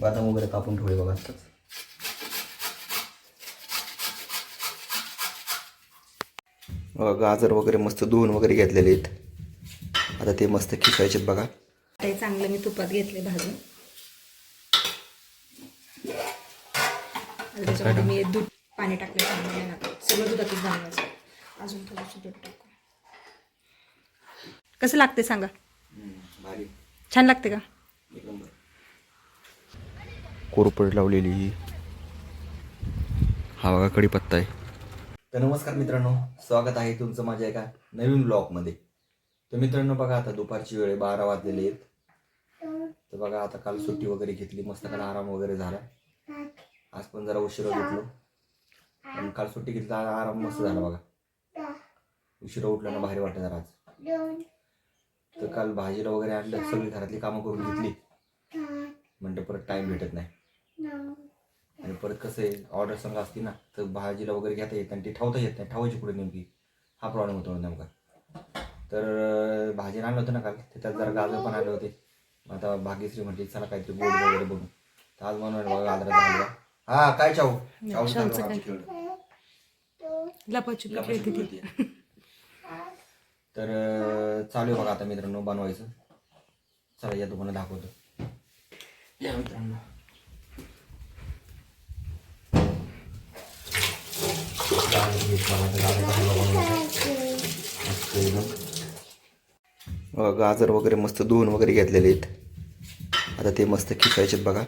बदाम वगैरे कापून ठेवले बघा आत्ताच. बघा गाजर वगैरे मस्त धुवून वगैरे घेतलेले आहेत. आता ते मस्त खिसायचे बघा. ते चांगलं मी तुपात घेतले भाजून. त्याच्यामध्ये मी दूध पाणी टाकले सगळं दुधातच बनवायचं अजून थोडंसं दूध टाकू कसं लागते सांगा? भारी. छान लागते का? एक नंबर. कोरपड लावलेली ही. हा बघा कडीपत्ता आहे. तर नमस्कार मित्रांनो स्वागत आहे तुमचं माझ्या एका नवीन ब्लॉगमध्ये तर मित्रांनो बघा आता दुपारची वेळ बारा वाजलेले आहेत. तर बघा आता काल सुट्टी वगैरे घेतली मस्त काल आराम वगैरे झाला. आज पण जरा उशिरा उठलो. आणि काल सुट्टी घेतली तर आराम मस्त झाला बघा. उशिरा उठल्यानं भारी वाटतं जरा आज. तर काल भाजीला वगैरे आणलं सगळी घरातली कामं करून घेतली. म्हणलं परत टाइम भेटत नाही. आणि परत कसं आहे ऑर्डर समजा असती ना तर भाजीला वगैरे घेता येत आणि ती ठेवता येत नाही. ठेवायची पुढे नेमकी? हा प्रॉब्लेम होतो नेमका. तर भाजी आणलं होतं ना काल तर त्यात जरा गाजर पण आले होते. आता भाग्यश्री म्हटली चला काहीतरी गोड वगैरे बघू. तर आज बनवायला बघा गाजराचा हलवा. हा काय चाऊ चाऊ चालू काय? खेळ लपाछुपी खेळते ती. तर चालू आहे बघा आता मित्रांनो बनवायचं. चला या तुम्हाला दाखवतो. या मित्रांनो गाजर घेत बघा, गाजर वगैरे मस्त धुवून वगैरे घेतलेले आहेत. आता ते मस्त खिसायचे बघा.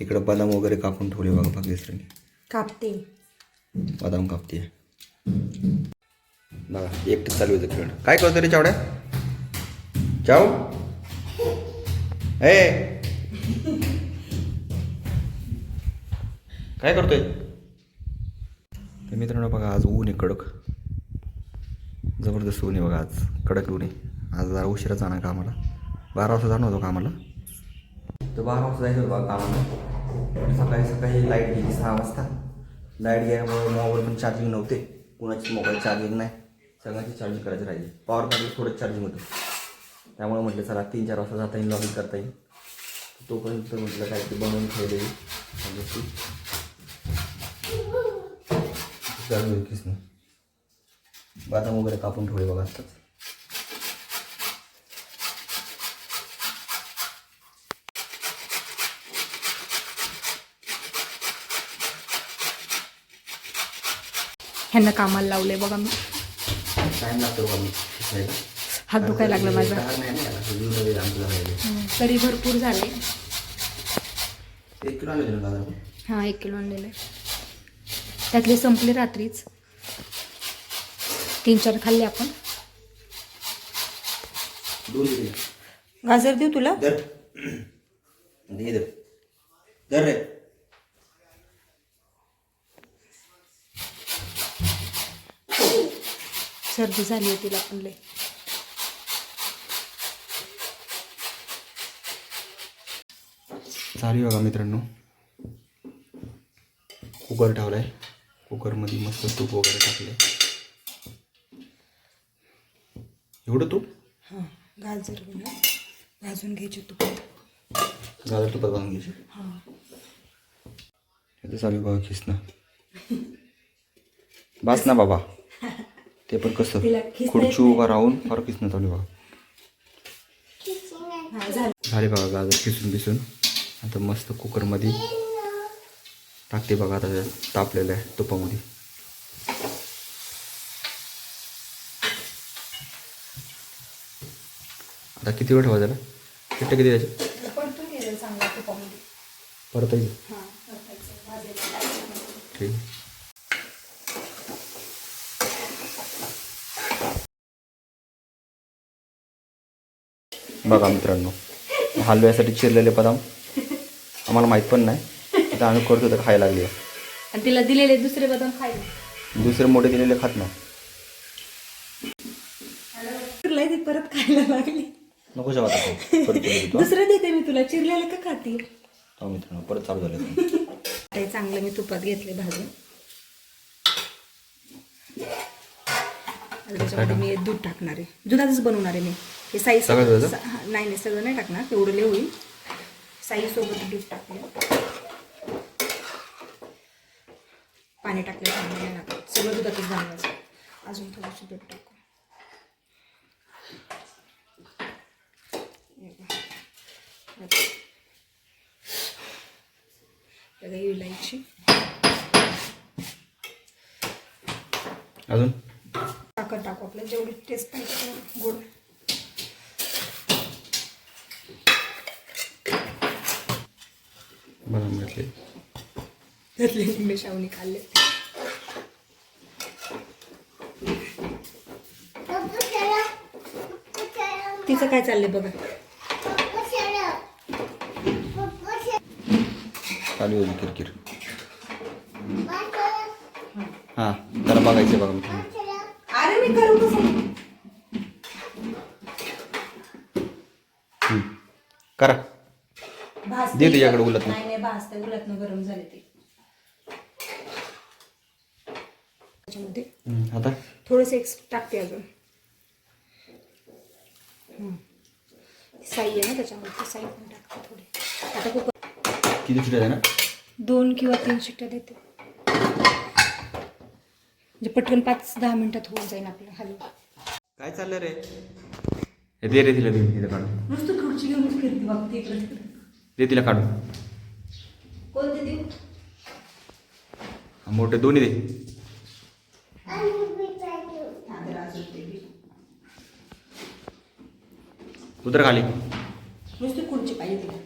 इकडं बदाम वगैरे कापून ठेवले बघा भाग्यश्रीने कापते. बदाम कापते. बघा एकटं चालू होतं खेळ काय करतो रे चावड्या? चाव? ए! काय करतोय? तर मित्रांनो बघा आज ऊन आहे कडक. जबरदस्त ऊन आहे बघा आज. कडक ऊन आहे. आज जरा उशिरा जाणार कामाला. बारा वाजता जाणार होतो कामाला. तर बारा वाजता जायचं होतं बघा कामाला. सकाळी सकाळी लाइट गेली सहा वाजता. लाइट गेल्यामुळे मोबाईल पण चार्जिंग नव्हते. कुणाची मोबाईल चार्जिंग नाही. सगळ्यांची चार्जिंग करायची राहिली. पॉवर बँक थोडं चार्जिंग होतं. त्यामुळे म्हटलं चला तीन चार वाजता जाता येईल लॉगिन करता येईल. तोपर्यंत म्हटलं काय ते बनवून ठेवले चालू आहे किसनं बदाम वगैरे कापून ठेवले बघा आत्ताच ह्यांना कामाला लावले बघा मी टाईम लागतो बघा मी. हात दुखायला लागला माझा. तरी भरपूर झाले एक किलो आणले? हां एक किलो आणलेले त्यातले संपले रात्रीच. तीन चार खाल्ले आपण. गाजर देऊ तुला? दर. दे. दर दर रे. सर्दी झाली होती तिला पण लय. चालू आहे बघा मित्रांनो. कुकर ठेवलाय. कुकरमध्ये मस्त तूप वगैरे टाकले एवढं तूप? हां गाजर भाजून घ्यायचे तुपात गाजर तुपात घालून घ्यायचे? हां. हे चालू बघा खिसणं बास ना बाबा. ते पण कसं? खुर्ची उभा राहून फार खिसणं चालू बघा. झालं झाले बघा गाजर खिसून बिसून. आता मस्त कुकरमध्ये टाकते बघा आता त्या तापलेल्या तुपामध्ये. आता किती वेळ ठेवा त्याला किती किती द्यायचे? परत येईल ठीक. बघा मित्रांनो हलव्यासाठी चिरलेले बदाम आम्हाला माहीत पण नाही. आता आम्ही करतो तर खायला लागली. आणि तिला दिलेले दुसरे बदाम खायला. दुसरे मोठे दिलेले खात नाही. परत खायला लागली. नको जेव्हा? दुसरं देते मी तुला. चिरलेलं का खाती? हो मित्रांनो परत चालू झालं. ते चांगलं मी तुपात घेतले भाजून. त्याच्यामध्ये मी दूध टाकणार आहे. दुधातच बनवणार आहे मी. हे दुधाचं? नाही नाही सगळं नाही टाकणार. तेवढं लय होईल. साईसोबत दूध टाकले पाणी टाकलं थांबले ना सगळं दुधातच जाणवायचं अजून थोडंसं दूध टाकू. हे इलायची. अजून? साखर टाकू आपल्याला जेवढी टेस्ट पाहिजे तेवढं गोड. बनवून घेतले. त्यातले शावणी खाल्ले. तिचं काय चाललंय बघा. चालू होती किरकिर. हां त्याला बघायचं बघा मित्रांनो. अरे मी करू कसं. करा. भाजते. दे तुझ्याकडे उलटणं. नाही नाही भाजते. उलटणं गरम झाले ते. त्याच्यामध्ये हम्म, आता? थोडंसं एक टाकते अजून. साई आहे ना त्याच्यामध्ये साई पण टाकते थोडी. आता कुकर किती शिट्या आहे ना दोन किंवा तीन शिट्ट्या देते. म्हणजे पटकन पाच दहा मिनिटात होऊन जाईल आपलं हलवा काय चाललं रे? हे दे रे तिला दे तिला काढून. नुसतं खुर्ची घेऊनच फिरते बघते इकडे दे तिला काढून. कोणते देऊ? मोठे दोन्ही दे. उतर खाली. नुसती खुर्ची पाहिजे तिला.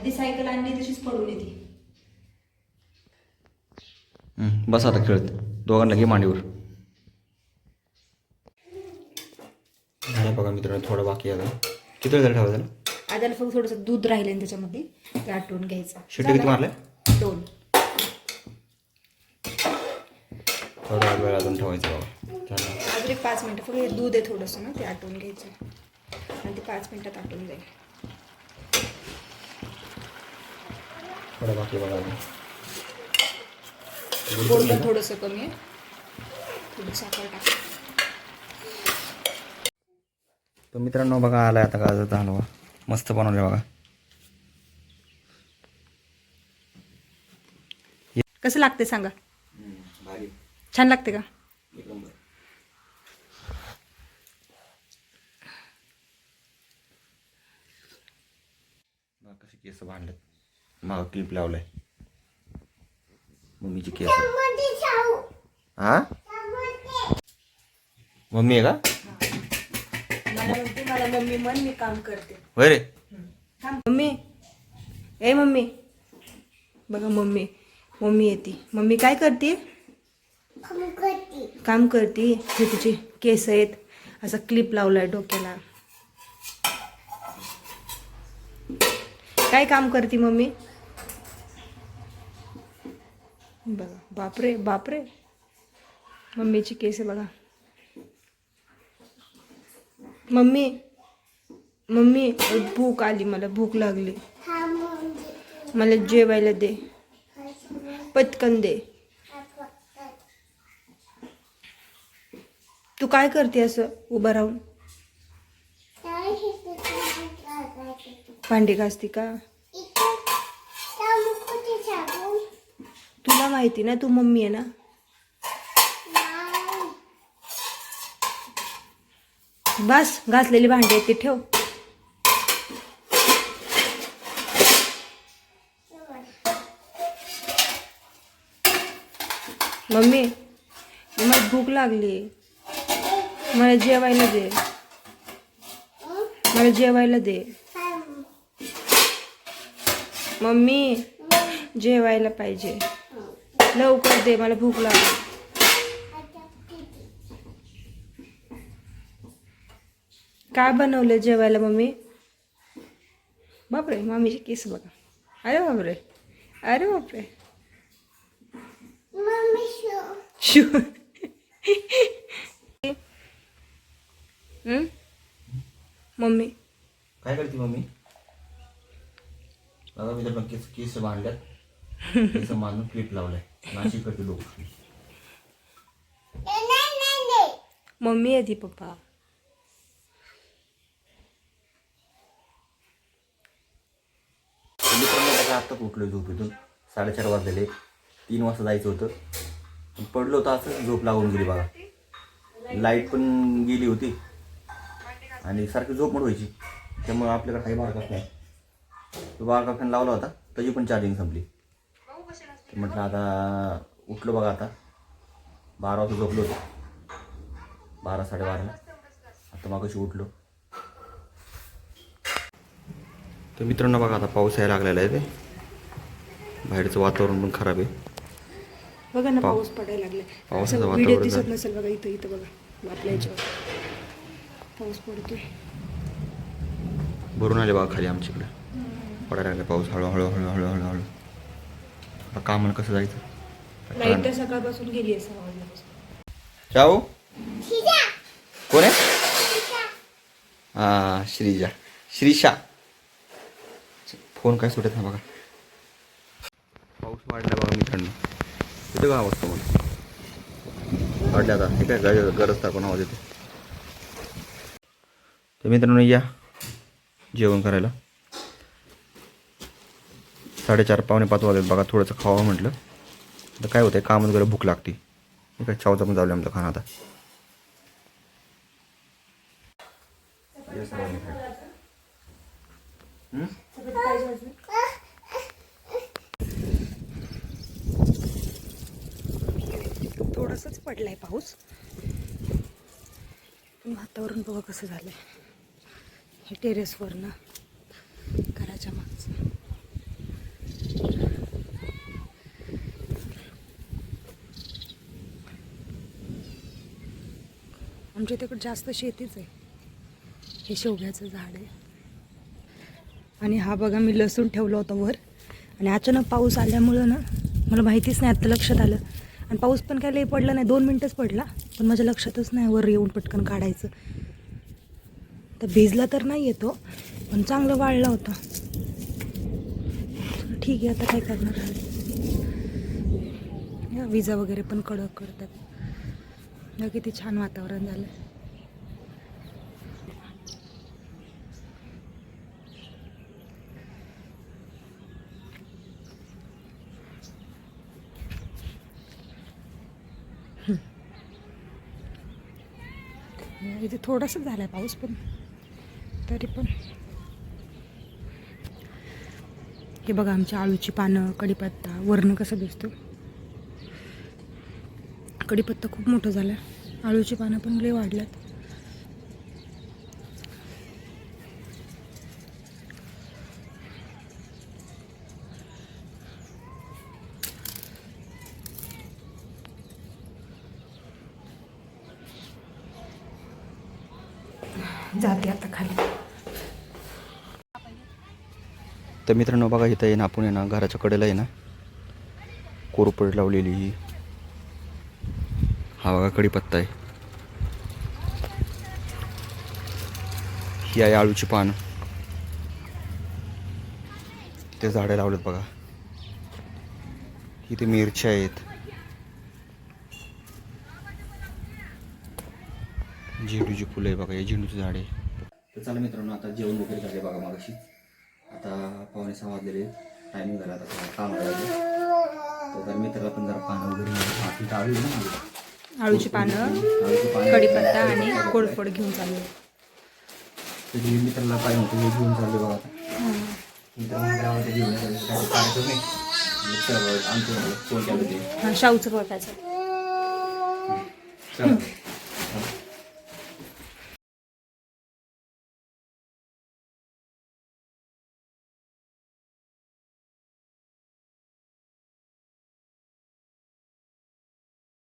आधी सायकल आणली तशीच पडून येते. हम्म, बस आता खेळत. दोघांना घे मांडीवर. झालं बघा मित्रांनो थोडं बाकी आता. किती वेळ झाला ठेवायचं त्याला? आधी फक्त थोडंसं दूध राहिले त्याच्यामध्ये ते आटवून घ्यायचं. शिट्टे किती झालं? मारले दोन. थोडा वेळ अजून ठेवायचं बाबा झालं. पाच मिनटं फक्त दूध आहे थोडंसं ना ते आटवून घ्यायचं. आणि ते पाच मिनटात आटवून जाईल. थोडं बाकी आहे बघा अजून. गोड पण थोडंसं कमी आहे. थोडी साखर टाक. तर मित्रांनो बघा आलाय आता गाजरचा हलवा. मस्त बनवलं बघा. कसं लागते सांगा? भारी. छान लागते का? बघा कसे भांडलेत माग क्लिप लावलाय. मम्मीची केस. हा? मम्मी आहे का? मला म्हणते मला मम्मी मन मी काम करते. होय रे. मम्मी. ए मम्मी. बघा मम्मी. मम्मी येते. मम्मी काय करते? काम करते. हे तिचे केस आहेत. असा क्लिप लावलाय डोक्याला. काय काम करते मम्मी? बघा बापरे बापरे. मम्मीची केस आहे बघा. मम्मी मम्मी भूक आली मला भूक लागली. मला जेवायला दे. पटकन दे. तू काय करते असं उभं राहून? भांडी घासती का? तुला माहिती ना तू मम्मी आहे ना? बस घासलेली भांडी आहेत ती ठेव. मम्मी मला भूक लागली. मला जेवायला दे. मला जेवायला दे. मम्मी जेवायला पाहिजे. लवकर दे मला भूक लागली. काय बनवलं जेवायला मम्मी? बापरे मम्मीचे केस बघा. अरे बापरे अरे बापरे. शू. हं? मम्मी. काय करते मम्मी? बघा मित्रांनो केस केस भांडल्यात. केस बांधून क्लिप लावलाय. नाशिक करते लोक मम्मी आहे ती पप्पा. आत्ताच उठलो झोपेतून साडेचार वाजलेले. तीन वाजता जायचं होतं. पडलो होतं असं झोप लागून गेली बघा. लाइट पण गेली होती. आणि सारखी झोप पण व्हायची. त्यामुळे आपल्याकडे काही मार्गच नाही. बागा फॅन लावला होता? त्याची पण चार्जिंग संपली. म्हटलं आता उठलो बघा आता. बारा वाजता झोपलो होतो. बारा साडेबाराला आता मागाशी उठलो. तर मित्रांनो बघा आता पाऊस यायला लागलेला आहे ते. बाहेरचं वातावरण पण खराब आहे. बघा ना पाऊस पडायला पावसाचं व्हिडिओ वातावरण दिसत. नसेल बघा इथं इथं बघा आपल्या याच्यावर पाऊस पडतोय. भरून आले बघा खाली आमच्याकडे. पडायला लागले पाऊस हळूहळू हळूहळू हळूहळू आता कामाला कसं जायचं? लाइट तर सकाळपासून गेली आहे सहा वाजल्यापासून. जाऊ कोण आहे? हा श्रीजा. श्रीशा फोन काय सुटत ना बघा. पाऊस वाढला बघा मित्रांनो. येतो का आवाज तुम्हाला? वाढल्या आता. हे काय गरज गरज टाकून आवाज येतो. तर मित्रांनो या जेवण करायला. साडेचार पावणे पाच वाजले बघा थोडंसं खावं म्हटलं. तर काय होतं कामच वगैरे भूक लागते. काय चावचा पण जाऊ आमचं खाणं आता? थोडंसंच पडलाय पाऊस. पण वातावरण बघा कसं झालंय. हे टेरेसवरनं घराच्या मागचं आमच्या तिकडे जास्त शेतीच आहे. हे शेवग्याचं झाड आहे. आणि हा बघा मी लसूण ठेवला होता वर. आणि अचानक पाऊस आल्यामुळं ना मला माहितीच नाही आत्ता लक्षात आलं. आणि पाऊस पण काय लई पडला नाही दोन मिनटंच पडला. पण माझ्या लक्षातच नाही वर येऊन पटकन काढायचं. तर भिजला तर नाही येतो पण चांगलं वाळला होता. ठीक आहे आता काय करणार विजा वगैरे पण कडक करतात. या किती छान वातावरण झालं. इथे थोडासा झाला आहे पाऊस पण तरी पण. हे बघा आमच्या आळूची पानं कढीपत्ता वरणं कसं दिसतो. कढीपत्ता खूप मोठं आहे आळूची पानं पण लई वाढल्यात. जाते आता खाली. तर मित्रांनो बघा इथं आहे ना आपण आहे ना घराच्या कडेला आहे ना कोरपड लावलेली ही. हा बघा कढीपत्ता आहे ही आहे आळूची पानं ते झाडं लावलेत बघा इथे मिरच्या आहेत झेंडूची फुलं आहे बघा हे झेंडूचे झाड आहे तर चला मित्रांनो आता जेवण वगैरे झाले बघा मागाशी आता पावणे सहा वाजलेले टायमिंग झाला आता काम करायचं तर मित्राला पण जरा पानं वगैरे हा, आहे ना आळूची पानं कढीपत्ता आणि कोरफड घेऊन चाललो मित्राला पाहिजे होतं हे घेऊन चालले बघा मित्रामध्ये घेऊन हां शाहूचं चला.